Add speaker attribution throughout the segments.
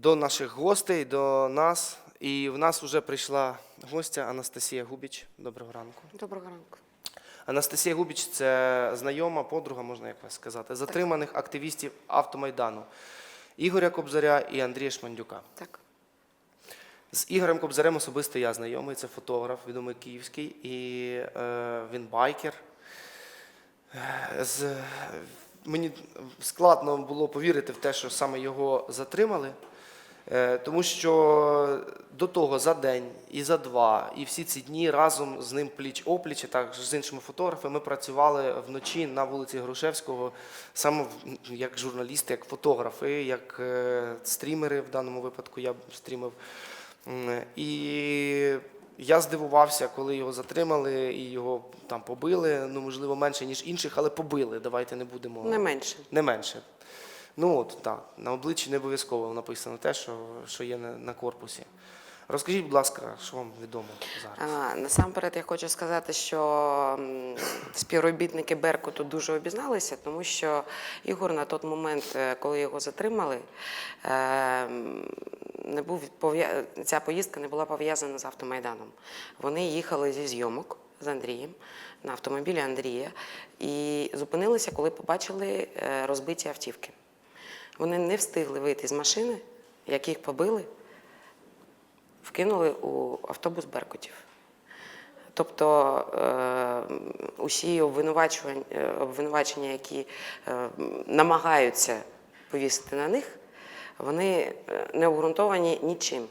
Speaker 1: до наших гостей, до нас. І в нас вже прийшла гостя Анастасія Губіч. Доброго ранку.
Speaker 2: Доброго ранку.
Speaker 1: Анастасія Губіч це знайома, подруга, можна як вас сказати, затриманих активістів автомайдану Ігоря Кобзаря і Андрія Шмандюка.
Speaker 2: Так.
Speaker 1: З Ігорем Кобзарем особисто я знайомий, це фотограф, відомий київський, і е, він байкер. Е, З, мені складно було повірити в те, що саме його затримали, тому що до того за день і за два, і всі ці дні разом з ним пліч опліч, і також з іншими фотографами, ми працювали вночі на вулиці Грушевського, саме як журналісти, як фотографи, як е, стрімери в даному випадку я стрімив. І я здивувався, коли його затримали і його там побили. Ну, можливо, менше, ніж інших, але побили. Давайте не будемо.
Speaker 2: Не менше.
Speaker 1: Не менше. Ну от так, на обличчі не обов'язково написано те, що, що є на, на корпусі. Розкажіть, будь ласка, що вам відомо зараз?
Speaker 2: А, насамперед я хочу сказати, що співробітники Беркуту дуже обізналися, тому що Ігор на той момент, е, коли його затримали, е, не був ця поїздка не була пов'язана з автомайданом. Вони їхали зі зйомок з Андрієм на автомобілі Андрія і зупинилися, коли побачили е, розбиті автівки. Вони не встигли вийти з машини, як їх побили, вкинули у автобус Беркутів. Тобто е, усі е, обвинувачення, які е, намагаються повісити на них, вони не обґрунтовані нічим.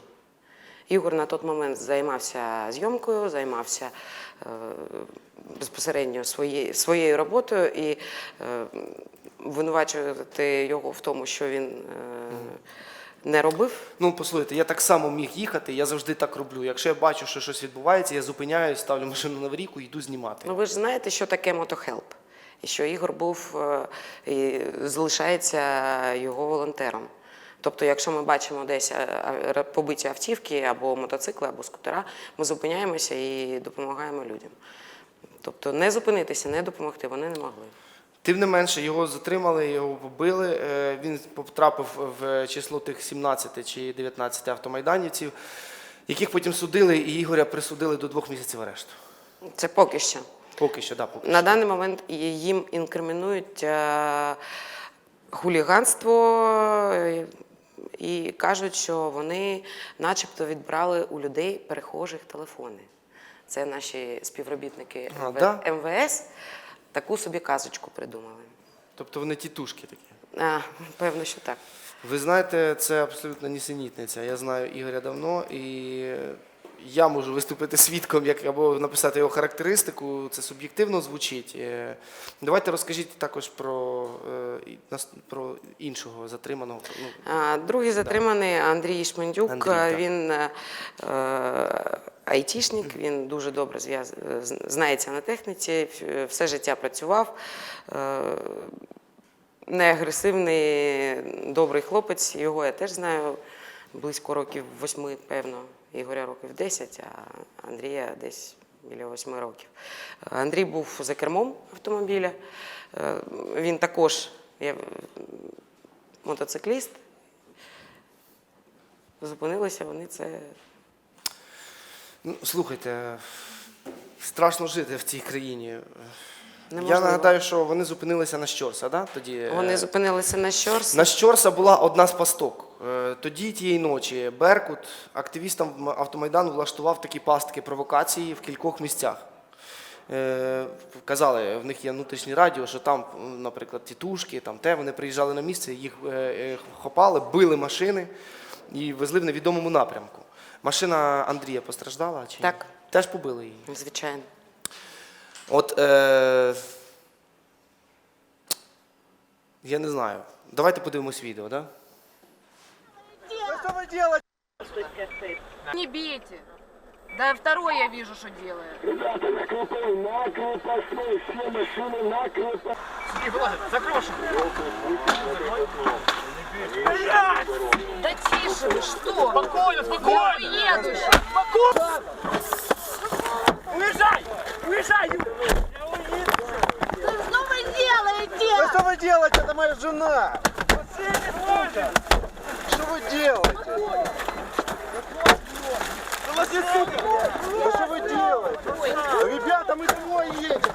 Speaker 2: Ігор на той момент займався зйомкою, займався безпосередньо своєю роботою і обвинувачувати його в тому, що він е, не робив,
Speaker 1: Ну, послухайте, я так само міг їхати, я завжди так роблю. Якщо я бачу, що щось відбувається, я зупиняюсь, ставлю машину на аварійку і йду знімати.
Speaker 2: Ну ви ж знаєте, що таке мотохелп, і що Ігор був е, і залишається його волонтером. Тобто, якщо ми бачимо десь е, е, побиті автівки або мотоцикли, або скутера, ми зупиняємося і допомагаємо людям. Тобто не зупинитися, не допомогти вони не могли.
Speaker 1: Тим не менше, його затримали, його побили. Е, Він потрапив в число тих 17 чи 19 автомайданівців, яких потім судили, і Ігоря присудили до двох місяців арешту.
Speaker 2: Це поки що.
Speaker 1: Поки що, да, поки
Speaker 2: На
Speaker 1: що.
Speaker 2: даний момент їм інкримінують е, хуліганство е, і кажуть, що вони начебто відбрали у людей перехожих телефони. Це наші співробітники
Speaker 1: А, да?
Speaker 2: МВС таку собі казочку придумали.
Speaker 1: Тобто вони тітушки такі.
Speaker 2: А, певно, що так.
Speaker 1: Ви знаєте, це абсолютно нісенітниця. Я знаю Ігоря давно, і я можу виступити свідком, як або написати його характеристику. Це суб'єктивно звучить. Е, Давайте розкажіть також про, е, про іншого затриманого. Ну,
Speaker 2: Другий затриманий Андрій Шмендюк.
Speaker 1: Андрій,
Speaker 2: він е, е, айтішник, він дуже добре зв'яз- знається на техніці, все життя працював. Неагресивний, добрий хлопець. Його я теж знаю близько років восьми, певно. Ігоря років 10, а Андрія десь біля восьми років. Андрій був за кермом автомобіля. Е, Він також є мотоцикліст. Зупинилися вони це.
Speaker 1: ну, слухайте, страшно жити в цій країні. Я нагадаю, що вони зупинилися на Щорса, да? Тоді, е,
Speaker 2: Вони зупинилися на Щорс.
Speaker 1: На Щорса була одна з пасток. Е, Тоді тієї ночі Беркут активістам автомайдану влаштував такі пастки провокації в кількох місцях. Е, Казали, в них є внутрішнє радіо, що там, наприклад, тітушки, там те, вони приїжджали на місце, їх е, е, хопали, били машини і везли в невідомому напрямку. Машина Андрія постраждала? Чи ні?
Speaker 2: Так.
Speaker 1: Теж побили її.
Speaker 2: Звичайно.
Speaker 1: От е, я не знаю. Давайте подивимось відео? Да?
Speaker 3: Да что вы делаете?
Speaker 4: Не бейте. Да второй я вижу, что делает.
Speaker 5: Ребята, накрытой, накрепостной, все машины накрепостной.
Speaker 4: Да тише вы, что? Спокойно, спокойно. Я уеду.
Speaker 3: Уезжай!
Speaker 4: делаете?
Speaker 3: Да что вы делаете? Это моя жена! Что вы делаете? Да что вы делаете? Ребята, мы домой едем.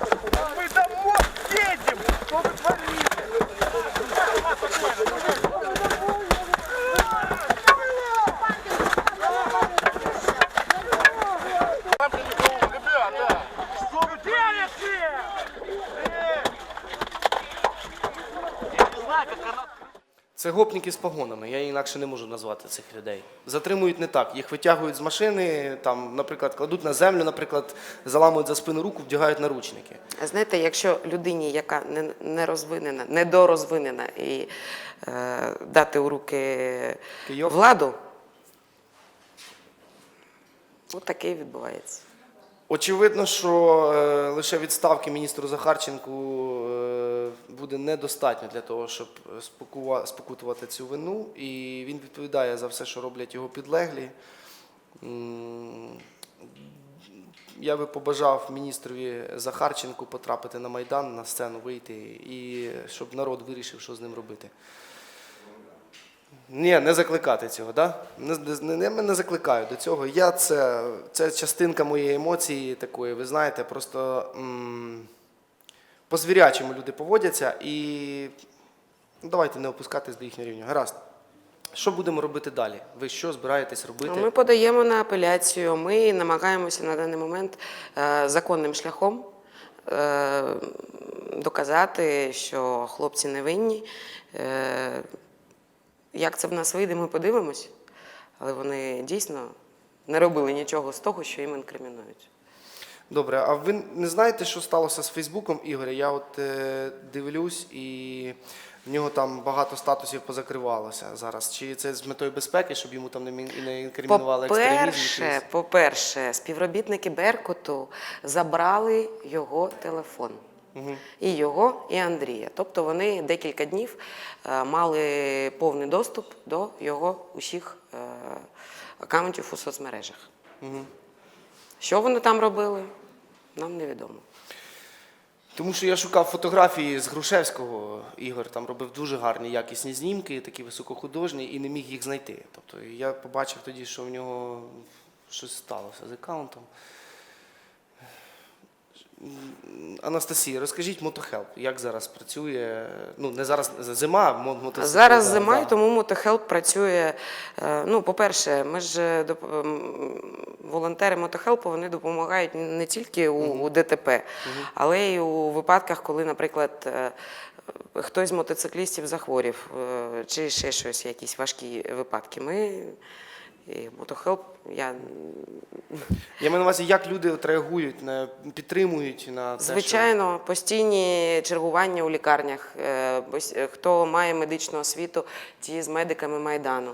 Speaker 1: Гопніки з погонами, я інакше не можу назвати цих людей. Затримують не так. Їх витягують з машини, там, наприклад, кладуть на землю, наприклад, заламують за спину руку, вдягають наручники.
Speaker 2: Знаєте, якщо людині, яка не, не розвинена, недорозвинена, і е, дати у руки
Speaker 1: Кийок?
Speaker 2: владу, от таке і відбувається.
Speaker 1: Очевидно, що е, лише відставки міністру Захарченку е, буде недостатньо для того, щоб спокутувати цю вину, і він відповідає за все, що роблять його підлеглі. Я би побажав міністрові Захарченку потрапити на Майдан, на сцену вийти, і щоб народ вирішив, що з ним робити. Ні, не закликати цього, да? Не, не, не, не закликаю до цього. Я це, це частинка моєї емоції такої, ви знаєте, просто по-звірячому люди поводяться і ну, давайте не опускатись до їхнього рівня. Гаразд. Що будемо робити далі? Ви що збираєтесь робити?
Speaker 2: Ми подаємо на апеляцію. Ми намагаємося на даний момент е, законним шляхом е, доказати, що хлопці невинні. Е, Як це в нас вийде, ми подивимось, але вони дійсно не робили нічого з того, що їм інкримінують.
Speaker 1: Добре, а ви не знаєте, що сталося з Фейсбуком Ігоря? Я от е, дивлюсь, і в нього там багато статусів позакривалося зараз. Чи це з метою безпеки, щоб йому там не, мін- не інкримінували екстремізм?
Speaker 2: По-перше,
Speaker 1: якийсь?
Speaker 2: по-перше, співробітники Беркуту забрали його телефон. І його, і Андрія. Тобто вони декілька днів е, мали повний доступ до його усіх е, акаунтів у соцмережах. Що вони там робили, нам невідомо.
Speaker 1: Тому що я шукав фотографії з Грушевського. Ігор там робив дуже гарні якісні знімки, такі високохудожні, і не міг їх знайти. Тобто я побачив тоді, що в нього щось сталося з аккаунтом. Анастасія, розкажіть мотохелп, як зараз працює? Ну, не зараз зима, мо- мотоцикли.
Speaker 2: Зараз зима, і тому мотохелп працює. е, Ну, по-перше, ми ж е, волонтери мотохелпу вони допомагають не тільки у, у ДТП, але й у випадках, коли, наприклад, е, хтось з мотоциклістів захворів, чи ще щось, якісь важкі випадки. Ми і мотохелп, я
Speaker 1: Я маю на увазі, як люди от реагують, на, підтримують на те, що...
Speaker 2: Звичайно, постійні чергування у лікарнях. Е, Хто має медичну освіту, ті з медиками Майдану.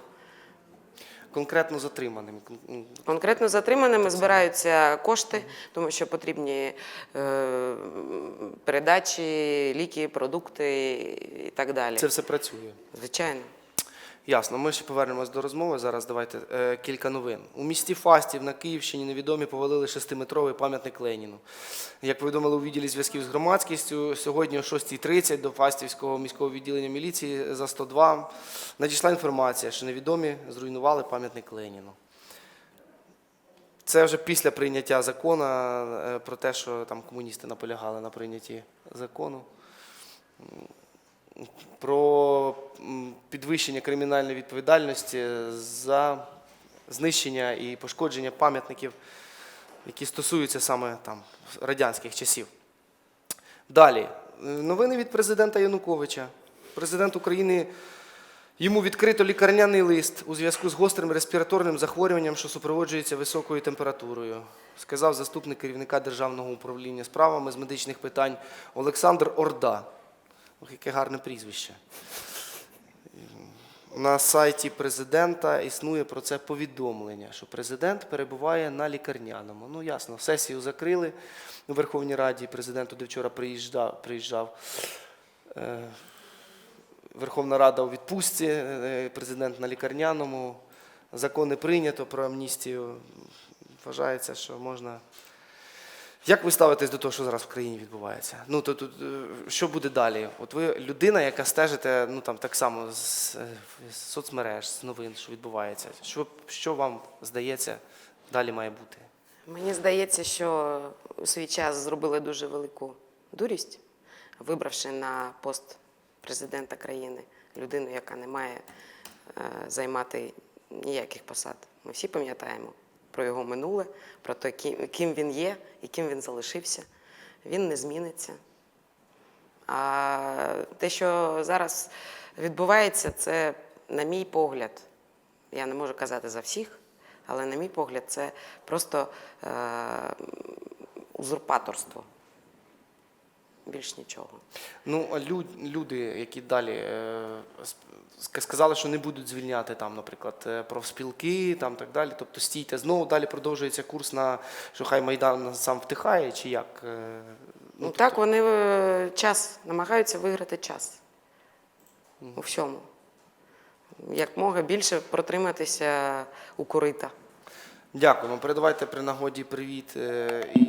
Speaker 1: конкретно затриманим. Кон- м,
Speaker 2: Конкретно затриманими збираються кошти, тому що потрібні е, передачі, ліки, продукти і так далі.
Speaker 1: Це все працює.
Speaker 2: Звичайно.
Speaker 1: Ясно, ми ще повернемось до розмови. Зараз давайте е, кілька новин. У місті Фастів на Київщині невідомі повалили шестиметровий пам'ятник Леніну. Як повідомили у відділі зв'язків з громадськістю, сьогодні о 6.30 до Фастівського міського відділення міліції за 102 надійшла інформація, що невідомі зруйнували пам'ятник Леніну. Це вже після прийняття закону е, про те, що там комуністи наполягали на прийнятті закону про підвищення кримінальної відповідальності за знищення і пошкодження пам'ятників, які стосуються саме там радянських часів. Далі, новини від президента Януковича. Президент України йому відкрито лікарняний лист у зв'язку з гострим респіраторним захворюванням, що супроводжується високою температурою, сказав заступник керівника Державного управління справами з медичних питань Олександр Орда. Ох, яке гарне прізвище. На сайті президента існує про це повідомлення, що президент перебуває на лікарняному. Ну, ясно, сесію закрили у Верховній Раді. Президент туди вчора приїжджав. приїжджав. Е, Верховна Рада у відпустці, е, президент на лікарняному. Закон не прийнято про амністію. Вважається, що можна Як ви ставитесь до того, що зараз в країні відбувається? Ну то тут е, що буде далі? От ви людина, яка стежите, ну там так само з, з соцмереж, з новин, що відбувається. Що, що вам здається, далі має бути?
Speaker 2: Мені здається, що у свій час зробили дуже велику дурість, вибравши на пост президента країни людину, яка не має е, займати ніяких посад. Ми всі пам'ятаємо про його минуле, про те, ким, він є і ким він залишився. Він не зміниться. А те, що зараз відбувається, це, на мій погляд, я не можу казати за всіх, але на мій погляд, це просто е, узурпаторство. Більш нічого.
Speaker 1: Ну, а лю- люди, які далі е, сказали, що не будуть звільняти там, наприклад, е, профспілки, там так далі. Тобто стійте, знову далі продовжується курс на що хай Майдан сам втихає, чи як? Е,
Speaker 2: Ну,
Speaker 1: тобто-
Speaker 2: так, вони час намагаються виграти час у всьому. Як мога більше протриматися у корита.
Speaker 1: Дякуємо. Передавайте при нагоді привіт е, і